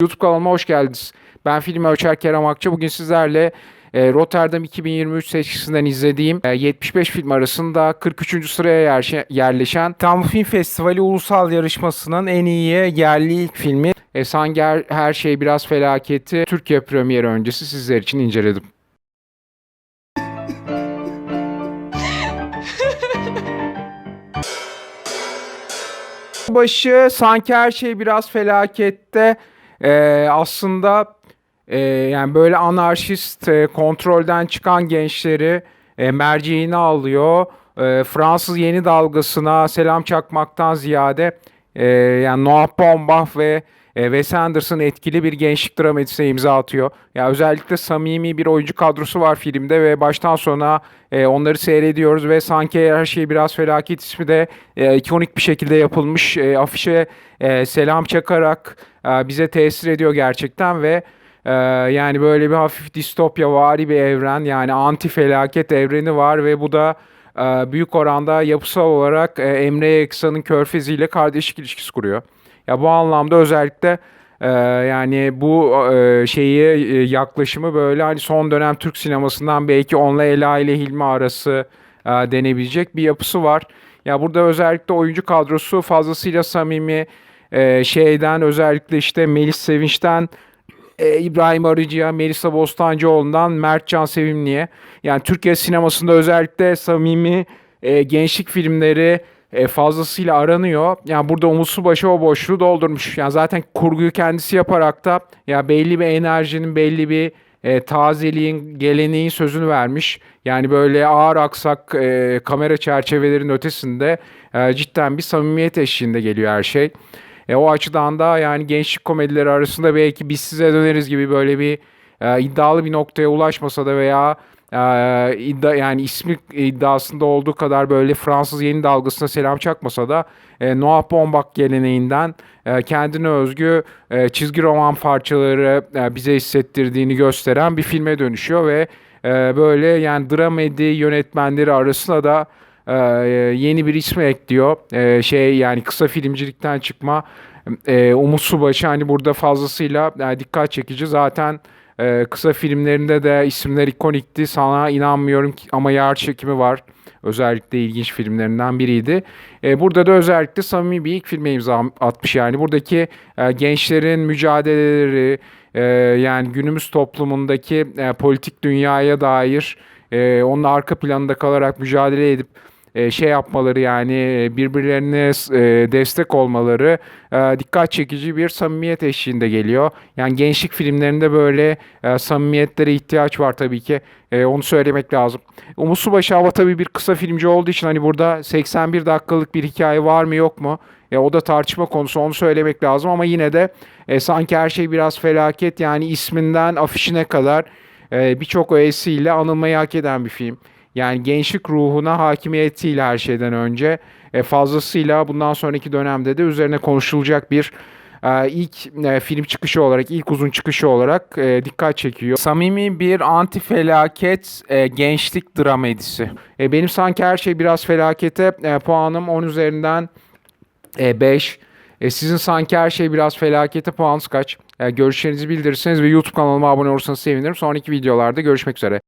YouTube kanalıma hoş geldiniz. Ben film Ölçer Kerem Akça. Bugün sizlerle e, Rotterdam 2023 seçkisinden izlediğim e, 75 film arasında 43. sıraya yerleşen İstanbul Film Festivali ulusal yarışmasının en iyi yerli ilk filmi. e, sanki her, her şey biraz felaketi Türkiye premieri öncesi sizler için inceledim. Başı sanki her şey biraz felakette. Ee, aslında e, yani böyle anarşist e, kontrolden çıkan gençleri e, merceğine alıyor. E, Fransız yeni dalgasına selam çakmaktan ziyade e, yani Noah Baumbach ve e, Wes Anderson etkili bir gençlik dramadisine imza atıyor. Ya özellikle samimi bir oyuncu kadrosu var filmde ve baştan sona e, onları seyrediyoruz ve sanki her şey biraz felaket ismi de e, ikonik bir şekilde yapılmış. E, afişe e, selam çakarak e, bize tesir ediyor gerçekten ve e, yani böyle bir hafif distopya vari bir evren yani anti felaket evreni var ve bu da büyük oranda yapısal olarak e, Emre Eksan'ın Körfezi ile kardeşlik ilişkisi kuruyor. Ya bu anlamda özellikle e, yani bu e, şeyi yaklaşımı böyle hani son dönem Türk sinemasından belki onunla Ela ile Hilmi arası e, denebilecek bir yapısı var. Ya burada özellikle oyuncu kadrosu fazlasıyla samimi şeyden özellikle işte Melis Sevinç'ten e, İbrahim Arıcı'ya, Melisa Bostancıoğlu'ndan Mertcan Sevimli'ye. Yani Türkiye sinemasında özellikle samimi e, gençlik filmleri e, fazlasıyla aranıyor. Yani burada Umut Subaşı o boşluğu doldurmuş. Yani zaten kurguyu kendisi yaparak da ya belli bir enerjinin, belli bir e, tazeliğin, geleneğin sözünü vermiş. Yani böyle ağır aksak e, kamera çerçevelerinin ötesinde e, cidden bir samimiyet eşliğinde geliyor her şey. E, o açıdan da yani gençlik komedileri arasında belki biz size döneriz gibi böyle bir e, iddialı bir noktaya ulaşmasa da veya e, iddia yani ismi iddiasında olduğu kadar böyle Fransız yeni dalgasına selam çakmasa da e, Noah Baumbach geleneğinden e, kendine özgü e, çizgi roman parçaları e, bize hissettirdiğini gösteren bir filme dönüşüyor ve e, böyle yani dramedi yönetmenleri arasında da e, yeni bir ismi ekliyor. E, şey yani kısa filmcilikten çıkma e, Umut Subaşı hani burada fazlasıyla e, dikkat çekici. Zaten e, kısa filmlerinde de isimler ikonikti. Sana inanmıyorum ki ama yer çekimi var. Özellikle ilginç filmlerinden biriydi. E, burada da özellikle samimi bir ilk filme imza atmış yani. Buradaki e, gençlerin mücadeleleri, e, yani günümüz toplumundaki e, politik dünyaya dair e, onun arka planında kalarak mücadele edip e, şey yapmaları yani e, birbirlerine e, destek olmaları dikkat çekici bir samimiyet eşliğinde geliyor. Yani gençlik filmlerinde böyle samimiyetlere ihtiyaç var tabii ki. Onu söylemek lazım. Umut Subaşı Hava tabii bir kısa filmci olduğu için hani burada 81 dakikalık bir hikaye var mı yok mu? E, o da tartışma konusu onu söylemek lazım ama yine de e, sanki her şey biraz felaket yani isminden afişine kadar e, birçok öğesiyle anılmayı hak eden bir film. Yani gençlik ruhuna hakimiyetiyle her şeyden önce e, fazlasıyla bundan sonraki dönemde de üzerine konuşulacak bir e, ilk e, film çıkışı olarak, ilk uzun çıkışı olarak e, dikkat çekiyor. Samimi bir anti felaket e, gençlik dramedisi. E, benim sanki her şey biraz felakete e, puanım 10 üzerinden 5. E, sizin sanki her şey biraz felakete puanınız kaç? E, görüşlerinizi bildirirseniz ve YouTube kanalıma abone olursanız sevinirim. Sonraki videolarda görüşmek üzere.